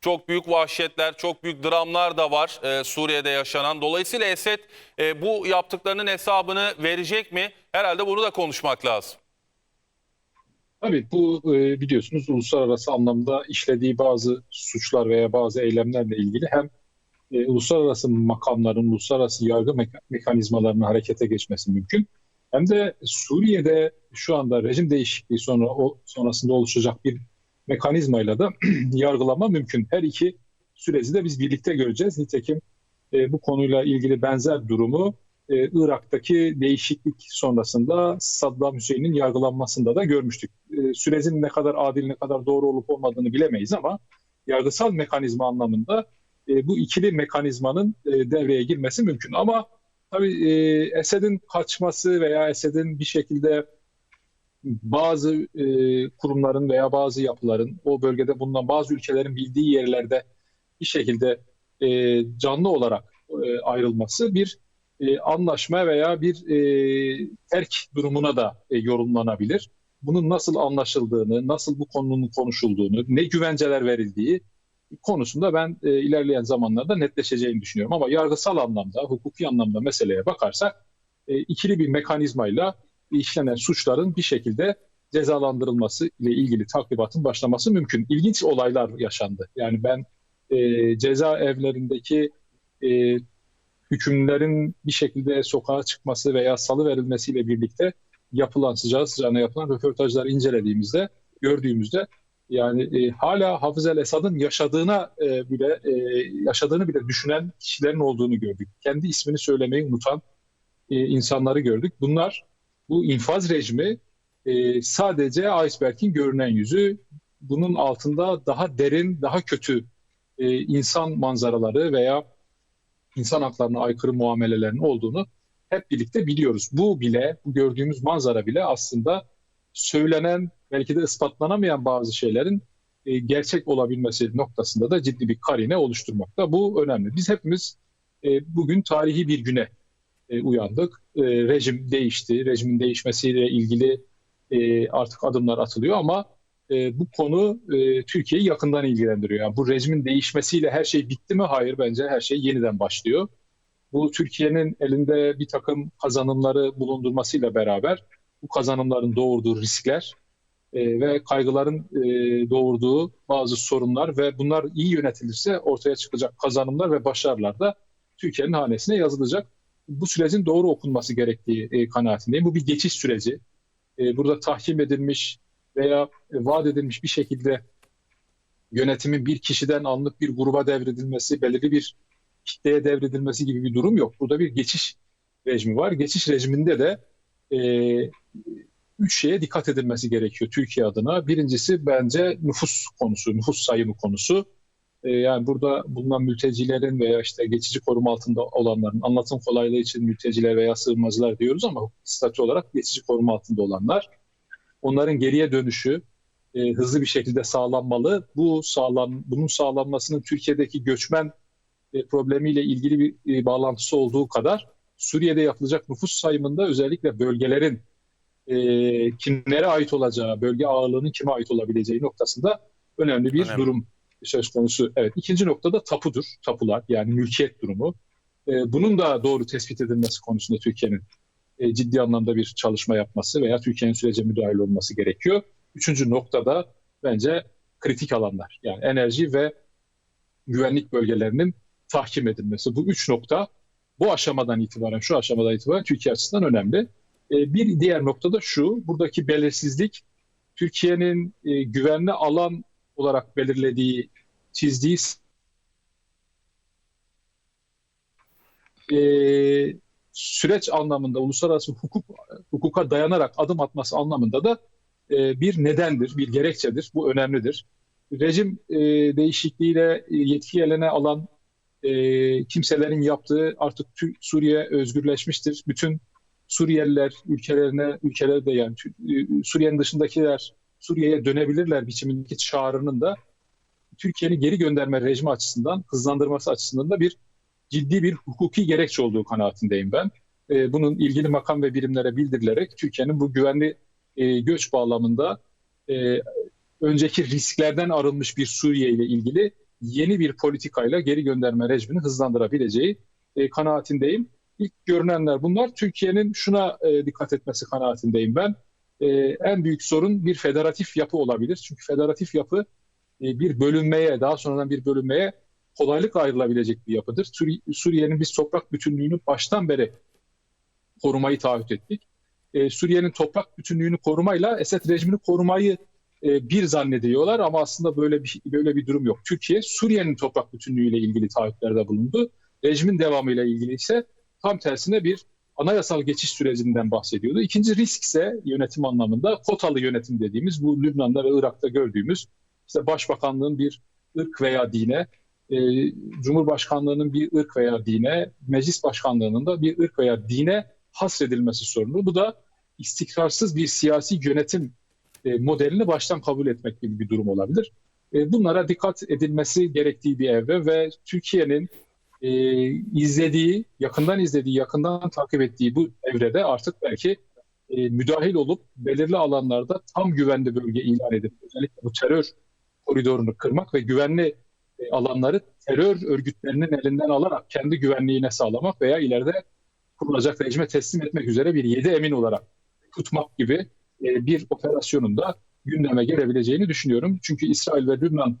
Çok büyük vahşetler, çok büyük dramlar da var e, Suriye'de yaşanan. Dolayısıyla Esed e, bu yaptıklarının hesabını verecek mi? Herhalde bunu da konuşmak lazım. Tabii bu e, biliyorsunuz uluslararası anlamda işlediği bazı suçlar veya bazı eylemlerle ilgili hem e, uluslararası makamların, uluslararası yargı meka- mekanizmalarının harekete geçmesi mümkün. Hem de Suriye'de şu anda rejim değişikliği sonra o sonrasında oluşacak bir mekanizmayla da yargılama mümkün. Her iki süreci de biz birlikte göreceğiz. Nitekim e, bu konuyla ilgili benzer durumu e, Irak'taki değişiklik sonrasında Saddam Hüseyin'in yargılanmasında da görmüştük. E, sürecin ne kadar adil, ne kadar doğru olup olmadığını bilemeyiz ama yargısal mekanizma anlamında e, bu ikili mekanizmanın e, devreye girmesi mümkün. Ama tabii e, Esed'in kaçması veya Esed'in bir şekilde bazı e, kurumların veya bazı yapıların o bölgede bulunan bazı ülkelerin bildiği yerlerde bir şekilde e, canlı olarak e, ayrılması bir e, anlaşma veya bir e, terk durumuna da e, yorumlanabilir. Bunun nasıl anlaşıldığını, nasıl bu konunun konuşulduğunu, ne güvenceler verildiği konusunda ben e, ilerleyen zamanlarda netleşeceğini düşünüyorum. Ama yargısal anlamda, hukuki anlamda meseleye bakarsak e, ikili bir mekanizmayla işlenen suçların bir şekilde cezalandırılması ile ilgili takibatın başlaması mümkün. İlginç olaylar yaşandı. Yani ben e, cezaevlerindeki e, hükümlerin bir şekilde sokağa çıkması veya salı verilmesiyle birlikte yapılan sıcağı sıcağına yapılan röportajları incelediğimizde gördüğümüzde yani e, hala Hafız el Esad'ın yaşadığına e, bile e, yaşadığını bile düşünen kişilerin olduğunu gördük. Kendi ismini söylemeyi unutan e, insanları gördük. Bunlar bu infaz rejimi e, sadece iceberg'in görünen yüzü. Bunun altında daha derin, daha kötü e, insan manzaraları veya insan haklarına aykırı muamelelerin olduğunu hep birlikte biliyoruz. Bu bile, bu gördüğümüz manzara bile aslında söylenen, belki de ispatlanamayan bazı şeylerin e, gerçek olabilmesi noktasında da ciddi bir karine oluşturmakta. Bu önemli. Biz hepimiz e, bugün tarihi bir güne e, uyandık. E, rejim değişti. Rejimin değişmesiyle ilgili e, artık adımlar atılıyor ama bu konu e, Türkiye'yi yakından ilgilendiriyor. Yani bu rejimin değişmesiyle her şey bitti mi? Hayır bence her şey yeniden başlıyor. Bu Türkiye'nin elinde bir takım kazanımları bulundurmasıyla beraber bu kazanımların doğurduğu riskler ve kaygıların doğurduğu bazı sorunlar ve bunlar iyi yönetilirse ortaya çıkacak kazanımlar ve başarılar da Türkiye'nin hanesine yazılacak. Bu sürecin doğru okunması gerektiği e, kanaatindeyim. Bu bir geçiş süreci. E, burada tahkim edilmiş veya e, vaat edilmiş bir şekilde yönetimin bir kişiden anlık bir gruba devredilmesi, belirli bir kitleye devredilmesi gibi bir durum yok. Burada bir geçiş rejimi var. Geçiş rejiminde de e, üç şeye dikkat edilmesi gerekiyor Türkiye adına. Birincisi bence nüfus konusu, nüfus sayımı konusu. E, yani burada bulunan mültecilerin veya işte geçici koruma altında olanların anlatım kolaylığı için mülteciler veya sığınmacılar diyoruz ama statü olarak geçici koruma altında olanlar. Onların geriye dönüşü e, hızlı bir şekilde sağlanmalı. Bu sağlan, bunun sağlanmasının Türkiye'deki göçmen e, problemiyle ilgili bir e, bağlantısı olduğu kadar Suriye'de yapılacak nüfus sayımında özellikle bölgelerin e, kimlere ait olacağı, bölge ağırlığının kime ait olabileceği noktasında önemli bir Önemli. durum söz konusu. Evet. İkinci noktada tapudur, tapular yani mülkiyet durumu. E, bunun da doğru tespit edilmesi konusunda Türkiye'nin e, ciddi anlamda bir çalışma yapması veya Türkiye'nin sürece müdahil olması gerekiyor. Üçüncü noktada bence kritik alanlar yani enerji ve güvenlik bölgelerinin tahkim edilmesi. Bu üç nokta bu aşamadan itibaren, şu aşamadan itibaren Türkiye açısından önemli. E, bir diğer nokta da şu, buradaki belirsizlik Türkiye'nin e, güvenli alan olarak belirlediği, çizdiği e, süreç anlamında, uluslararası hukuk hukuka dayanarak adım atması anlamında da e, bir nedendir, bir gerekçedir. Bu önemlidir. Rejim e, değişikliğiyle yetki eline alan e, kimselerin yaptığı artık Suriye özgürleşmiştir. Bütün Suriyeliler ülkelerine, ülkelerde yani Tü- e, Suriye'nin dışındakiler Suriye'ye dönebilirler biçimindeki çağrının da Türkiye'nin geri gönderme rejimi açısından, hızlandırması açısından da bir ciddi bir hukuki gerekçe olduğu kanaatindeyim ben. E, bunun ilgili makam ve birimlere bildirilerek Türkiye'nin bu güvenli e, göç bağlamında e, önceki risklerden arınmış bir Suriye ile ilgili yeni bir politikayla geri gönderme rejimini hızlandırabileceği e, kanaatindeyim. İlk görünenler bunlar. Türkiye'nin şuna dikkat etmesi kanaatindeyim ben. E, en büyük sorun bir federatif yapı olabilir. Çünkü federatif yapı e, bir bölünmeye, daha sonradan bir bölünmeye kolaylıkla ayrılabilecek bir yapıdır. Suri- Suriye'nin biz toprak bütünlüğünü baştan beri korumayı taahhüt ettik. E, Suriye'nin toprak bütünlüğünü korumayla Esed rejimini korumayı e, bir zannediyorlar ama aslında böyle bir böyle bir durum yok. Türkiye Suriye'nin toprak bütünlüğüyle ilgili taahhütlerde bulundu. Rejimin devamıyla ilgili ise tam tersine bir anayasal geçiş sürecinden bahsediyordu. İkinci risk ise yönetim anlamında kotalı yönetim dediğimiz bu Lübnan'da ve Irak'ta gördüğümüz işte başbakanlığın bir ırk veya dine, e, Cumhurbaşkanlığının bir ırk veya dine, meclis başkanlığının da bir ırk veya dine hasredilmesi sorunu. Bu da istikrarsız bir siyasi yönetim e, modelini baştan kabul etmek gibi bir durum olabilir. E, bunlara dikkat edilmesi gerektiği bir evre ve Türkiye'nin e, izlediği, yakından izlediği, yakından takip ettiği bu evrede artık belki e, müdahil olup belirli alanlarda tam güvenli bölge ilan edip özellikle bu terör koridorunu kırmak ve güvenli e, alanları terör örgütlerinin elinden alarak kendi güvenliğine sağlamak veya ileride kurulacak rejime teslim etmek üzere bir yedi emin olarak tutmak gibi e, bir operasyonun da gündeme gelebileceğini düşünüyorum. Çünkü İsrail ve Lübnan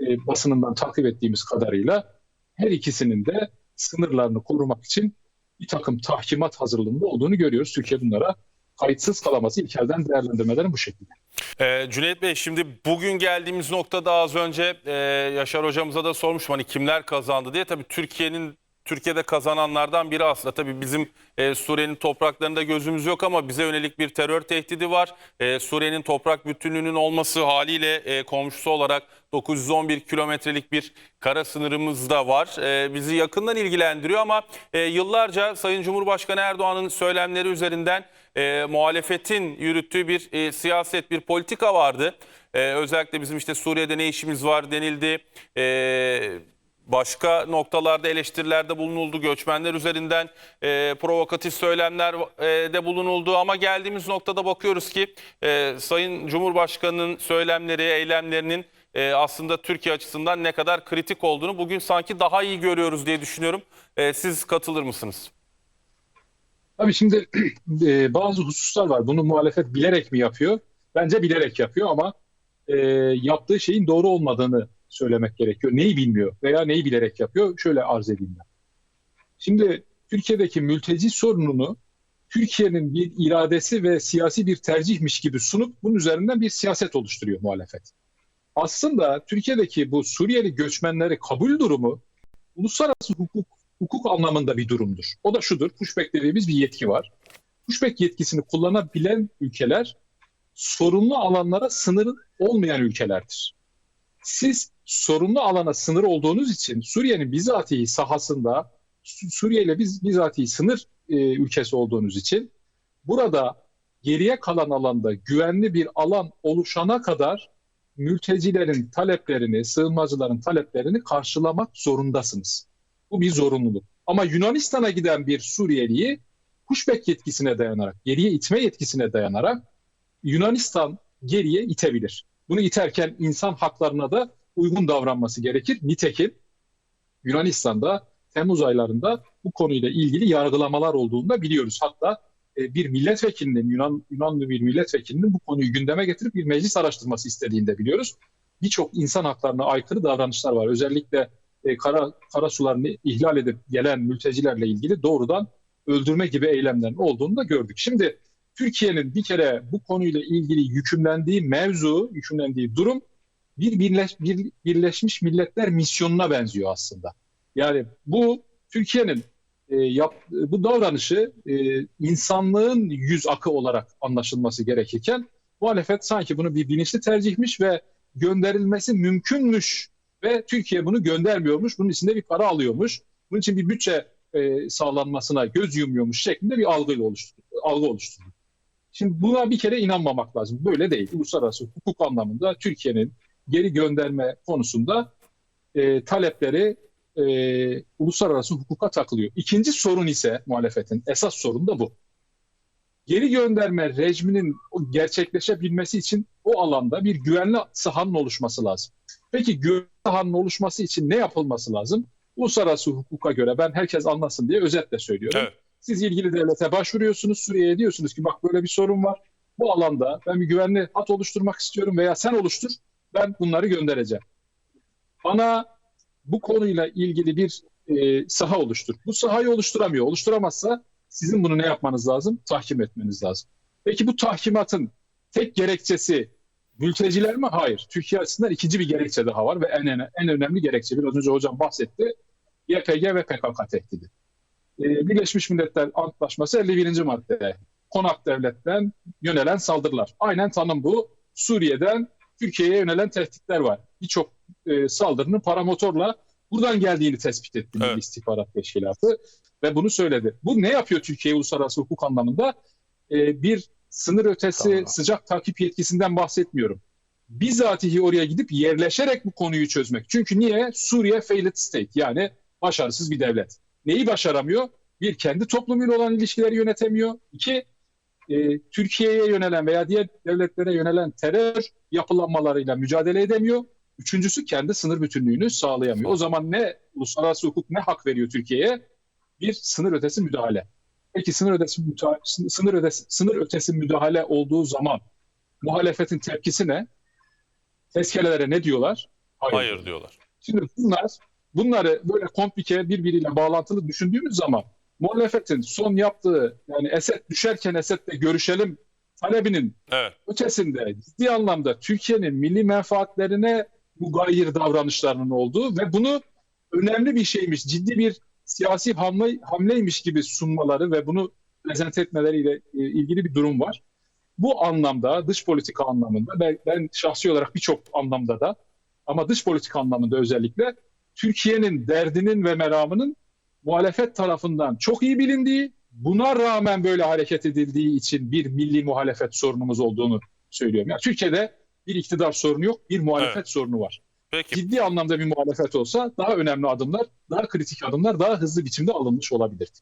e, basınından takip ettiğimiz kadarıyla her ikisinin de sınırlarını korumak için bir takım tahkimat hazırlığında olduğunu görüyoruz. Türkiye bunlara kayıtsız kalaması ilk elden değerlendirmelerin bu şekilde. Ee, Cüneyt Bey şimdi bugün geldiğimiz noktada az önce e, Yaşar hocamıza da sormuşum hani kimler kazandı diye. Tabii Türkiye'nin Türkiye'de kazananlardan biri aslında. Tabii bizim e, Suriye'nin topraklarında gözümüz yok ama bize yönelik bir terör tehdidi var. E, Suriye'nin toprak bütünlüğünün olması haliyle e, komşusu olarak 911 kilometrelik bir kara sınırımız da var. E, bizi yakından ilgilendiriyor ama e, yıllarca Sayın Cumhurbaşkanı Erdoğan'ın söylemleri üzerinden e, muhalefetin yürüttüğü bir e, siyaset, bir politika vardı. E, özellikle bizim işte Suriye'de ne işimiz var denildi. E, başka noktalarda eleştirilerde bulunuldu. Göçmenler üzerinden e, provokatif söylemler e, de bulunuldu. Ama geldiğimiz noktada bakıyoruz ki e, Sayın Cumhurbaşkanı'nın söylemleri, eylemlerinin e, aslında Türkiye açısından ne kadar kritik olduğunu bugün sanki daha iyi görüyoruz diye düşünüyorum. E, siz katılır mısınız? Tabii şimdi e, bazı hususlar var. Bunu muhalefet bilerek mi yapıyor? Bence bilerek yapıyor ama e, yaptığı şeyin doğru olmadığını söylemek gerekiyor. Neyi bilmiyor veya neyi bilerek yapıyor? Şöyle arz edeyim. Şimdi Türkiye'deki mülteci sorununu Türkiye'nin bir iradesi ve siyasi bir tercihmiş gibi sunup bunun üzerinden bir siyaset oluşturuyor muhalefet. Aslında Türkiye'deki bu Suriyeli göçmenleri kabul durumu uluslararası hukuk hukuk anlamında bir durumdur. O da şudur, pushback dediğimiz bir yetki var. Pushback yetkisini kullanabilen ülkeler sorunlu alanlara sınır olmayan ülkelerdir. Siz sorunlu alana sınır olduğunuz için Suriye'nin bizatihi sahasında Suriye ile biz bizatihi sınır e, ülkesi olduğunuz için burada geriye kalan alanda güvenli bir alan oluşana kadar mültecilerin taleplerini, sığınmacıların taleplerini karşılamak zorundasınız. Bu bir zorunluluk. Ama Yunanistan'a giden bir Suriyeliyi pushback yetkisine dayanarak, geriye itme yetkisine dayanarak Yunanistan geriye itebilir. Bunu iterken insan haklarına da uygun davranması gerekir. Nitekim Yunanistan'da Temmuz aylarında bu konuyla ilgili yargılamalar olduğunu da biliyoruz. Hatta e, bir milletvekilinin, Yunan, Yunanlı bir milletvekilinin bu konuyu gündeme getirip bir meclis araştırması istediğini de biliyoruz. Birçok insan haklarına aykırı davranışlar var. Özellikle e, kara, kara sularını ihlal edip gelen mültecilerle ilgili doğrudan öldürme gibi eylemlerin olduğunu da gördük. Şimdi Türkiye'nin bir kere bu konuyla ilgili yükümlendiği mevzu, yükümlendiği durum bir, birleş, bir Birleşmiş Milletler misyonuna benziyor aslında. Yani bu Türkiye'nin e, yap, bu davranışı e, insanlığın yüz akı olarak anlaşılması gerekirken muhalefet sanki bunu bir bilinçli tercihmiş ve gönderilmesi mümkünmüş ve Türkiye bunu göndermiyormuş. Bunun içinde bir para alıyormuş. Bunun için bir bütçe e, sağlanmasına göz yumuyormuş şeklinde bir algıyla oluşturdu, algı oluşturdu. Şimdi buna bir kere inanmamak lazım. Böyle değil. Uluslararası hukuk anlamında Türkiye'nin geri gönderme konusunda e, talepleri e, uluslararası hukuka takılıyor. İkinci sorun ise muhalefetin esas sorun da bu. geri gönderme rejiminin gerçekleşebilmesi için o alanda bir güvenli sahanın oluşması lazım. Peki güvenli sahanın oluşması için ne yapılması lazım? Uluslararası hukuka göre ben herkes anlasın diye özetle söylüyorum. Evet. Siz ilgili devlete başvuruyorsunuz, Suriye'ye diyorsunuz ki bak böyle bir sorun var. Bu alanda ben bir güvenli hat oluşturmak istiyorum veya sen oluştur, ben bunları göndereceğim. Bana bu konuyla ilgili bir e, saha oluştur. Bu sahayı oluşturamıyor. Oluşturamazsa sizin bunu ne yapmanız lazım? Tahkim etmeniz lazım. Peki bu tahkimatın tek gerekçesi mülteciler mi? Hayır. Türkiye açısından ikinci bir gerekçe daha var ve en, en, en önemli gerekçe biraz önce hocam bahsetti. YPG ve PKK tehdidi. Ee, Birleşmiş Milletler Antlaşması 51. madde. Konak devletten yönelen saldırılar. Aynen tanım bu. Suriye'den Türkiye'ye yönelen tehditler var. Birçok e, saldırının paramotorla buradan geldiğini tespit etti Evet. İstihbarat Teşkilatı ve bunu söyledi. Bu ne yapıyor Türkiye uluslararası hukuk anlamında? Ee, bir sınır ötesi Tamam. sıcak takip yetkisinden bahsetmiyorum. Bizatihi oraya gidip yerleşerek bu konuyu çözmek. Çünkü niye? Suriye failed state yani başarısız bir devlet. Neyi başaramıyor? Bir, kendi toplumuyla olan ilişkileri yönetemiyor. İki, e, Türkiye'ye yönelen veya diğer devletlere yönelen terör yapılanmalarıyla mücadele edemiyor. Üçüncüsü kendi sınır bütünlüğünü sağlayamıyor. O zaman ne uluslararası hukuk ne hak veriyor Türkiye'ye? Bir sınır ötesi müdahale. Peki sınır ötesi müdahale, sınır ötesi, sınır ötesi müdahale olduğu zaman muhalefetin tepkisi ne? Tezkerelere ne diyorlar? Hayır diyorlar. Şimdi bunlar bunları böyle komplike birbiriyle bağlantılı düşündüğümüz zaman muhalefetin son yaptığı yani Esed düşerken Esed'le görüşelim talebinin Evet. ötesinde ciddi anlamda Türkiye'nin milli menfaatlerine mugayir davranışlarının olduğu ve bunu önemli bir şeymiş, ciddi bir siyasi hamle, hamleymiş gibi sunmaları ve bunu prezent etmeleriyle e, ilgili bir durum var. Bu anlamda, dış politika anlamında, ben, ben şahsi olarak birçok anlamda da ama dış politika anlamında özellikle Türkiye'nin derdinin ve meramının muhalefet tarafından çok iyi bilindiği, buna rağmen böyle hareket edildiği için bir milli muhalefet sorunumuz olduğunu söylüyorum. Yani Türkiye'de bir iktidar sorunu yok, bir muhalefet Evet. sorunu var. Peki. Ciddi anlamda bir muhalefet olsa daha önemli adımlar, daha kritik adımlar daha hızlı biçimde alınmış olabilirdi.